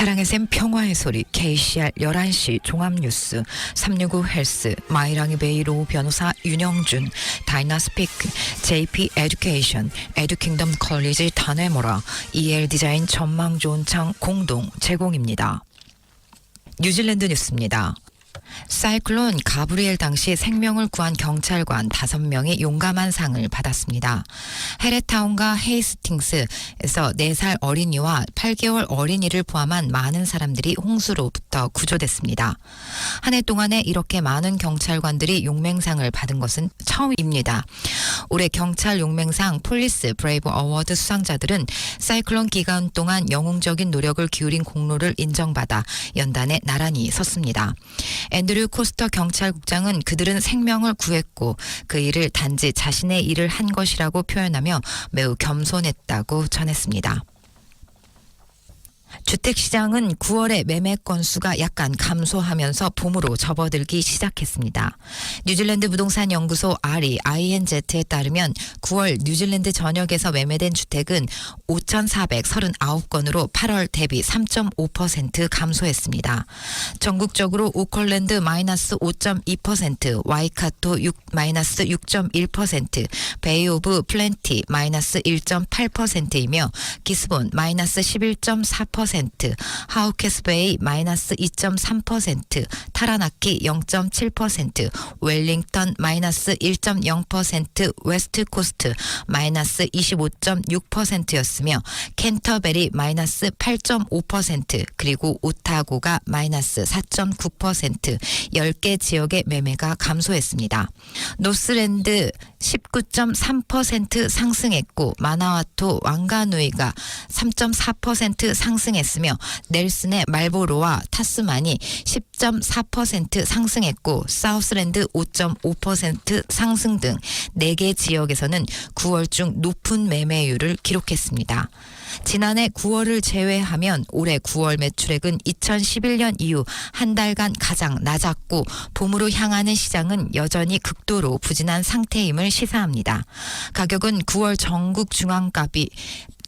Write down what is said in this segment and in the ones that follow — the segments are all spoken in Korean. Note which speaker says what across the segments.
Speaker 1: 사랑의 샘 평화의 소리 KCR 11시 종합뉴스 365 헬스 마이랑이 베이로 변호사 윤영준 다이나스피크 JP 에듀케이션 에듀킹덤 컬리지 다네모라 EL 디자인 전망 좋은 창 공동 제공입니다. 뉴질랜드 뉴스입니다. 사이클론 가브리엘 당시 생명을 구한 경찰관 5명이 용감한 상을 받았습니다. 헤레타운과 헤이스팅스에서 4살 어린이와 8개월 어린이를 포함한 많은 사람들이 홍수로부터 구조됐습니다. 한 해 동안에 이렇게 많은 경찰관들이 용맹상을 받은 것은 처음입니다. 올해 경찰 용맹상 폴리스 브레이브 어워드 수상자들은 사이클론 기간 동안 영웅적인 노력을 기울인 공로를 인정받아 연단에 나란히 섰습니다. 앤드 류 코스터 경찰국장은 그들은 생명을 구했고 그 일을 단지 자신의 일을 한 것이라고 표현하며 매우 겸손했다고 전했습니다. 주택시장은 9월에 매매 건수가 약간 감소하면서 봄으로 접어들기 시작했습니다. 뉴질랜드 부동산 연구소 RE INZ에 따르면 9월 뉴질랜드 전역에서 매매된 주택은 5,439건으로 8월 대비 3.5% 감소했습니다. 전국적으로 오컬랜드 마이너스 5.2%, 와이카토 6 마이너스 6.1%, 베이 오브 플랜티 마이너스 1.8%이며 기스본 마이너스 11.4%, 하우캐스베이 마이너스 2.3%, 타라나키 0.7%, 웰링턴 마이너스 1.0%, 웨스트 코스트 마이너스 25.6%였으며 캔터베리 마이너스 8.5% 그리고 오타고가 마이너스 4.9% 10개 지역의 매매가 감소했습니다. 노스랜드 19.3% 상승했고 마나와토 왕가누이가 3.4% 상승 했으며 넬슨의 말보로와 타스만이 10.4% 상승했고 사우스랜드 5.5% 상승 등 4개 지역에서는 9월 중 높은 매매율을 기록했습니다. 지난해 9월을 제외하면 올해 9월 매출액은 2011년 이후 한 달간 가장 낮았고 봄으로 향하는 시장은 여전히 극도로 부진한 상태임을 시사합니다. 가격은 9월 전국 중앙값이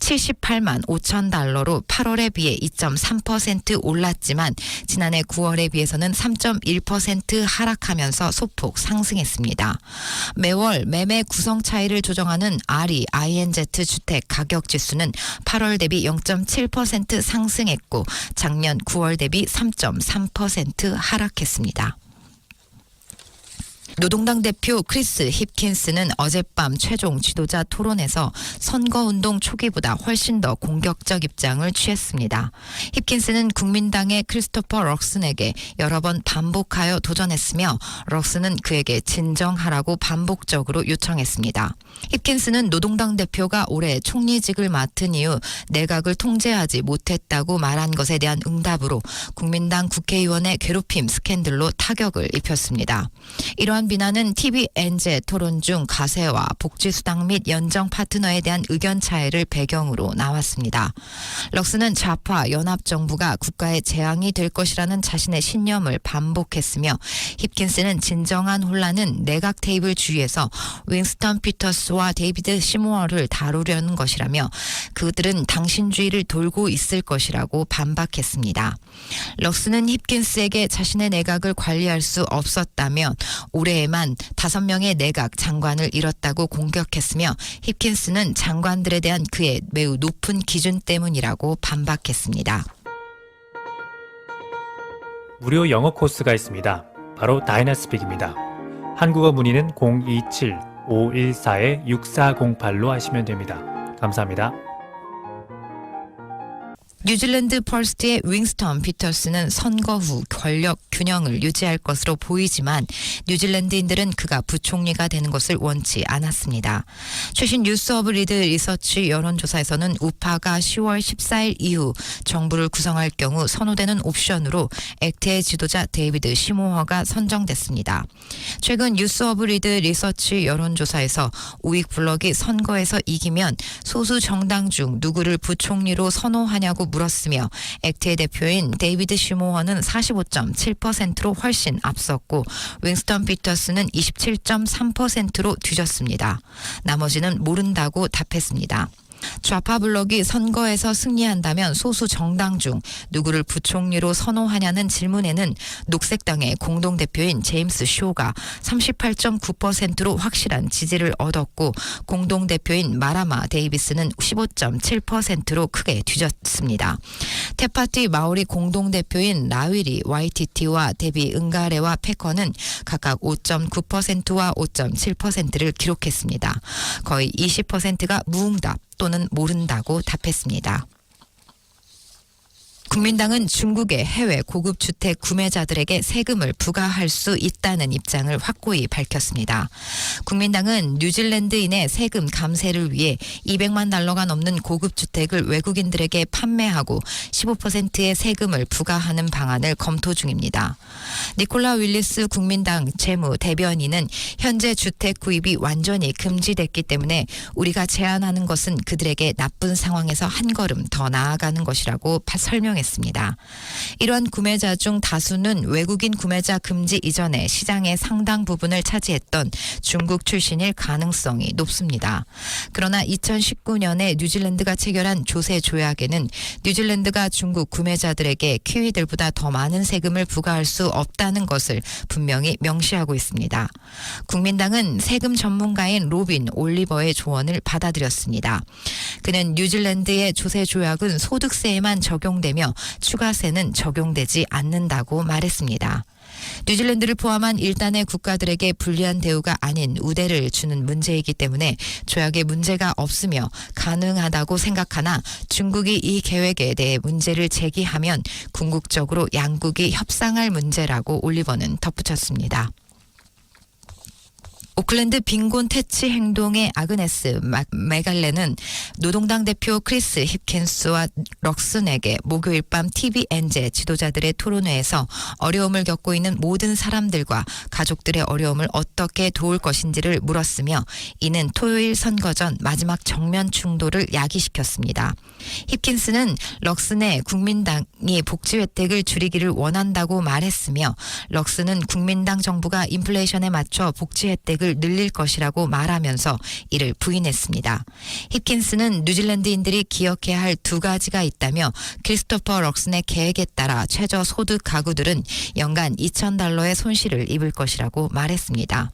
Speaker 1: 78만 5천 달러로 8월에 비해 2.3% 올랐지만 지난해 9월에 비해서는 3.1% 하락하면서 소폭 상승했습니다. 매월 매매 구성 차이를 조정하는 RE INZ 주택 가격 지수는 8월 대비 0.7% 상승했고 작년 9월 대비 3.3% 하락했습니다. 노동당 대표 크리스 힙킨스는 어젯밤 최종 지도자 토론에서 선거운동 초기보다 훨씬 더 공격적 입장을 취했습니다. 힙킨스는 국민당의 크리스토퍼 럭슨에게 여러 번 반복하여 도전했으며 럭슨은 그에게 진정하라고 반복적으로 요청했습니다. 힙킨스는 노동당 대표가 올해 총리직을 맡은 이후 내각을 통제하지 못했다고 말한 것에 대한 응답으로 국민당 국회의원의 괴롭힘 스캔들로 타격을 입혔습니다. 이러한 비난은 TV 엔제 토론 중 가세와 복지수당 및 연정 파트너에 대한 의견 차이를 배경으로 나왔습니다. 럭스는 좌파 연합정부가 국가의 재앙이 될 것이라는 자신의 신념을 반복했으며 힙킨스는 진정한 혼란은 내각 테이블 주위에서 윙스턴 피터스와 데이비드 시모어를 다루려는 것이라며 그들은 당신주의를 돌고 있을 것이라고 반박했습니다. 럭스는 힙킨스에게 자신의 내각을 관리할 수 없었다며 올해에만 다섯 명의 내각 장관을 잃었다고 공격했으며 힙킨스는 장관들에 대한 그의 매우 높은 기준 때문이라고 반박했습니다.
Speaker 2: 무료 영어 코스가 있습니다. 바로 다이나스픽입니다. 한국어 문의는 027-514-6408로 하시면 됩니다. 감사합니다.
Speaker 1: 뉴질랜드 펄스트의 윙스턴 피터스는 선거 후 권력 균형을 유지할 것으로 보이지만 뉴질랜드인들은 그가 부총리가 되는 것을 원치 않았습니다. 최신 뉴스 오브 리드 리서치 여론조사에서는 우파가 10월 14일 이후 정부를 구성할 경우 선호되는 옵션으로 액트의 지도자 데이비드 시모어가 선정됐습니다. 최근 뉴스 오브 리드 리서치 여론조사에서 우익 블럭이 선거에서 이기면 소수 정당 중 누구를 부총리로 선호하냐고 물었으며 액트의 대표인 데이비드 시모어는 45.7%로 훨씬 앞섰고 윙스턴 피터스는 27.3%로 뒤졌습니다. 나머지는 모른다고 답했습니다. 좌파 블록이 선거에서 승리한다면 소수 정당 중 누구를 부총리로 선호하냐는 질문에는 녹색당의 공동대표인 제임스 쇼가 38.9%로 확실한 지지를 얻었고 공동대표인 마라마 데이비스는 15.7%로 크게 뒤졌습니다. 테파티 마오리 공동대표인 라위리 YTT와 데비 응가레와 패커는 각각 5.9%와 5.7%를 기록했습니다. 거의 20%가 무응답 또는 모른다고 답했습니다. 국민당은 중국의 해외 고급 주택 구매자들에게 세금을 부과할 수 있다는 입장을 확고히 밝혔습니다. 국민당은 뉴질랜드인의 세금 감세를 위해 200만 달러가 넘는 고급 주택을 외국인들에게 판매하고 15%의 세금을 부과하는 방안을 검토 중입니다. 니콜라 윌리스 국민당 재무 대변인은 현재 주택 구입이 완전히 금지됐기 때문에 우리가 제안하는 것은 그들에게 나쁜 상황에서 한 걸음 더 나아가는 것이라고 파- 설명했습니다. 이러한 구매자 중 다수는 외국인 구매자 금지 이전에 시장의 상당 부분을 차지했던 중국 출신일 가능성이 높습니다. 그러나 2019년에 뉴질랜드가 체결한 조세 조약에는 뉴질랜드가 중국 구매자들에게 키위들보다 더 많은 세금을 부과할 수 없다는 것을 분명히 명시하고 있습니다. 국민당은 세금 전문가인 로빈 올리버의 조언을 받아들였습니다. 그는 뉴질랜드의 조세 조약은 소득세에만 적용되 며 추가세는 적용되지 않는다고 말했습니다. 뉴질랜드를 포함한 일단의 국가들에게 불리한 대우가 아닌 우대를 주는 문제이기 때문에 조약에 문제가 없으며 가능하다고 생각하나 중국이 이 계획에 대해 문제를 제기하면 궁극적으로 양국이 협상할 문제라고 올리버는 덧붙였습니다. 오클랜드 빈곤 퇴치 행동의 아그네스 마- 메갈레는 노동당 대표 크리스 힙킨스와 럭슨에게 목요일 밤 TVN제 지도자들의 토론회에서 어려움을 겪고 있는 모든 사람들과 가족들의 어려움을 어떻게 도울 것인지를 물었으며 이는 토요일 선거 전 마지막 정면 충돌을 야기시켰습니다. 힙킨스는 럭슨의 국민당이 복지 혜택을 줄이기를 원한다고 말했으며 럭슨은 국민당 정부가 인플레이션에 맞춰 복지 혜택을 늘릴 것이라고 말하면서 이를 부인했습니다. 힙킨스는 뉴질랜드인들이 기억해야 할 두 가지가 있다며 크리스토퍼 럭슨의 계획에 따라 최저 소득 가구들은 연간 2천 달러의 손실을 입을 것이라고 말했습니다.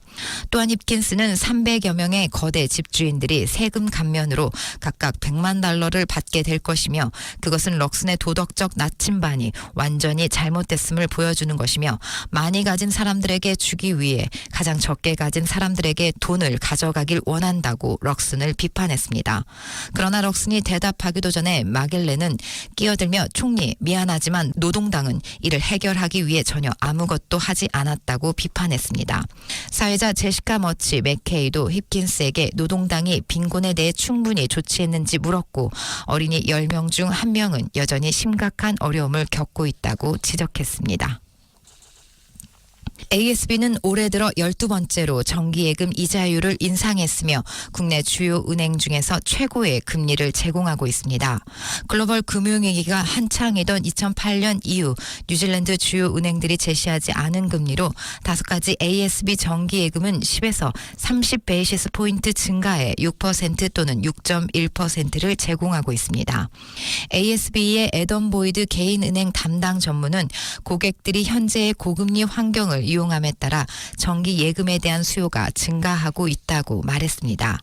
Speaker 1: 또한 힙킨스는 300여 명의 거대 집주인들이 세금 감면으로 각각 100만 달러를 받게 될 것이며 그것은 럭슨의 도덕적 나침반이 완전히 잘못됐음을 보여주는 것이며 많이 가진 사람들에게 주기 위해 가장 적게 가진 사람 들에게 돈을 가져가길 원한다고 럭슨을 비판했습니다. 그러나 럭슨이 대답하기도 전에 마겔레는 끼어들며 총리 미안하지만 노동당은 이를 해결하기 위해 전혀 아무것도 하지 않았다고 비판했습니다. 사회자 제시카 머치 맥케이도 힙킨스에게 노동당이 빈곤에 대해 충분히 조치했는지 물었고 어린이 10명 중 1명은 여전히 심각한 어려움을 겪고 있다고 지적했습니다. ASB는 올해 들어 12번째로 정기예금 이자율을 인상했으며 국내 주요 은행 중에서 최고의 금리를 제공하고 있습니다. 글로벌 금융위기가 한창이던 2008년 이후 뉴질랜드 주요 은행들이 제시하지 않은 금리로 다섯 가지 ASB 정기예금은 10에서 30 베이시스 포인트 증가해 6% 또는 6.1%를 제공하고 있습니다. ASB의 에던 보이드 개인은행 담당 전문은 고객들이 현재의 고금리 환경을 이용함에 따라 정기 예금에 대한 수요가 증가하고 있다고 말했습니다.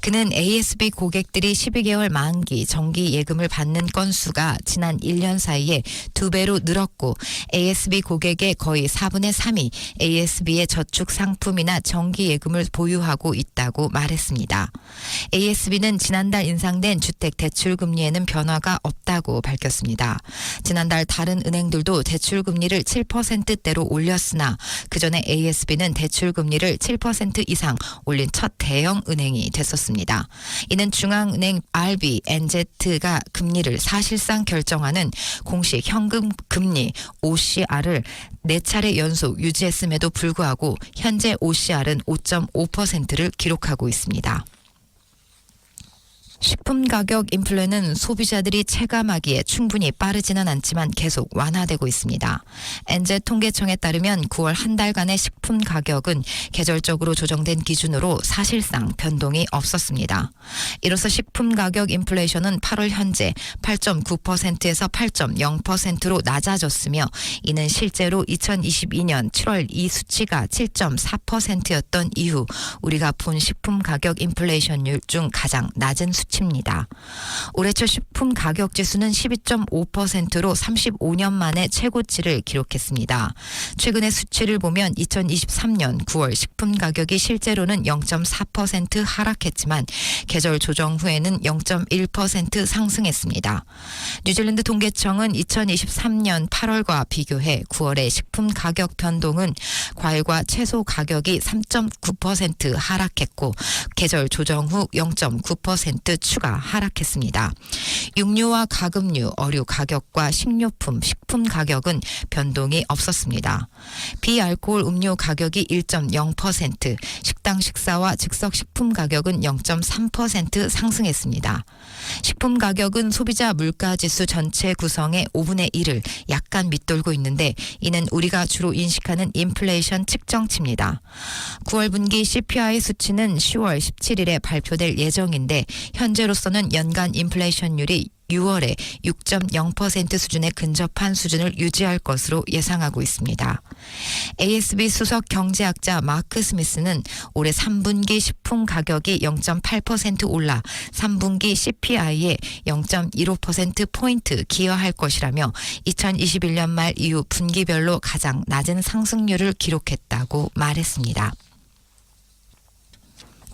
Speaker 1: 그는 ASB 고객들이 12개월 만기 정기 예금을 받는 건수가 지난 1년 사이에 두 배로 늘었고 ASB 고객의 거의 4분의 3이 ASB의 저축 상품이나 정기 예금을 보유하고 있다고 말했습니다. ASB는 지난달 인상된 주택 대출 금리에는 변화가 없다고 밝혔습니다. 지난달 다른 은행들도 대출 금리를 7%대로 올렸으나 그 전에 ASB는 대출 금리를 7% 이상 올린 첫 대형 은행이 됐었습니다. 이는 중앙은행 RB, NZ가 금리를 사실상 결정하는 공식 현금 금리 OCR을 네 차례 연속 유지했음에도 불구하고 현재 OCR은 5.5%를 기록하고 있습니다. 식품 가격 인플레는 소비자들이 체감하기에 충분히 빠르지는 않지만 계속 완화되고 있습니다. 엔제 통계청에 따르면 9월 한 달간의 식품 가격은 계절적으로 조정된 기준으로 사실상 변동이 없었습니다. 이로써 식품 가격 인플레이션은 8월 현재 8.9%에서 8.0%로 낮아졌으며 이는 실제로 2022년 7월 이 수치가 7.4%였던 이후 우리가 본 식품 가격 인플레이션율 중 가장 낮은 수치 입니다. 올해 초 식품 가격 지수는 12.5%로 35년 만에 최고치를 기록했습니다. 최근의 수치를 보면 2023년 9월 식품 가격이 실제로는 0.4% 하락했지만 계절 조정 후에는 0.1% 상승했습니다. 뉴질랜드 통계청은 2023년 8월과 비교해 9월의 식품 가격 변동은 과일과 채소 가격이 3.9% 하락했고 계절 조정 후 0.9% 추가 하락했습니다. 육류와 가금류, 어류 가격과 식료품, 식품 가격은 변동이 없었습니다. 비알코올 음료 가격이 1.0%, 식당 식사와 즉석 식품 가격은 0.3% 상승했습니다. 식품 가격은 소비자 물가 지수 전체 구성의 5분의 1을 약간 밑돌고 있는데 이는 우리가 주로 인식하는 인플레이션 측정치입니다. 9월 분기 CPI 수치는 10월 17일에 발표될 예정인데 현 재로서는 연간 인플레이션율이 6월에 6.0% 수준에 근접한 수준을 유지할 것으로 예상하고 있습니다. ASB 수석 경제학자 마크 스미스는 올해 3분기 식품 가격이 0.8% 올라 3분기 CPI에 0.15%포인트 기여할 것이라며 2021년 말 이후 분기별로 가장 낮은 상승률을 기록했다고 말했습니다.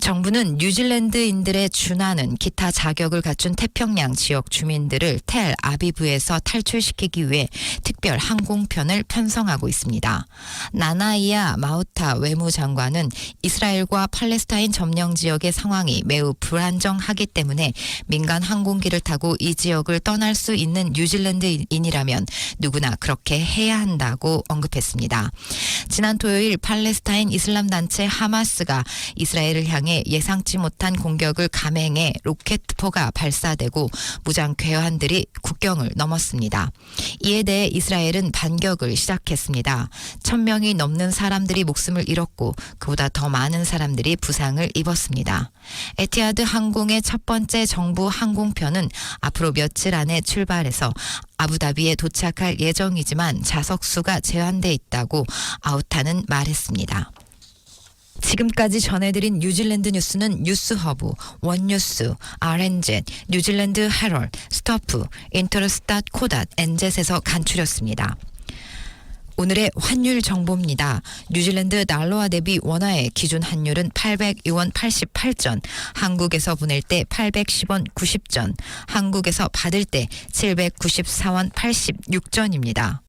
Speaker 1: 정부는 뉴질랜드인들의 준하는 기타 자격을 갖춘 태평양 지역 주민들을 텔 아비브에서 탈출시키기 위해 특별 항공편을 편성하고 있습니다. 나나이아 마우타 외무장관은 이스라엘과 팔레스타인 점령 지역의 상황이 매우 불안정하기 때문에 민간 항공기를 타고 이 지역을 떠날 수 있는 뉴질랜드인이라면 누구나 그렇게 해야 한다고 언급했습니다. 지난 토요일 팔레스타인 이슬람 단체 하마스가 이스라엘을 향해 예상치 못한 공격을 감행해 로켓포가 발사되고 무장 괴환들이 국경을 넘었습니다. 이에 대해 이스라엘은 반격을 시작했습니다. 천 명이 넘는 사람들이 목숨을 잃었고 그보다 더 많은 사람들이 부상을 입었습니다. 에티하드 항공의 첫 번째 정부 항공편은 앞으로 며칠 안에 출발해서 아부다비에 도착할 예정이지만 좌석 수가 제한돼 있다고 아우타는 말했습니다. 지금까지 전해드린 뉴질랜드 뉴스는 뉴스허브, 원뉴스, RNZ, 뉴질랜드 헤럴, 스토프, 인터스tat 코닷, 엔젯에서 간추렸습니다. 오늘의 환율 정보입니다. 뉴질랜드 달러와 대비 원화의 기준 환율은 802원 88전, 한국에서 보낼 때 810원 90전, 한국에서 받을 때 794원 86전입니다.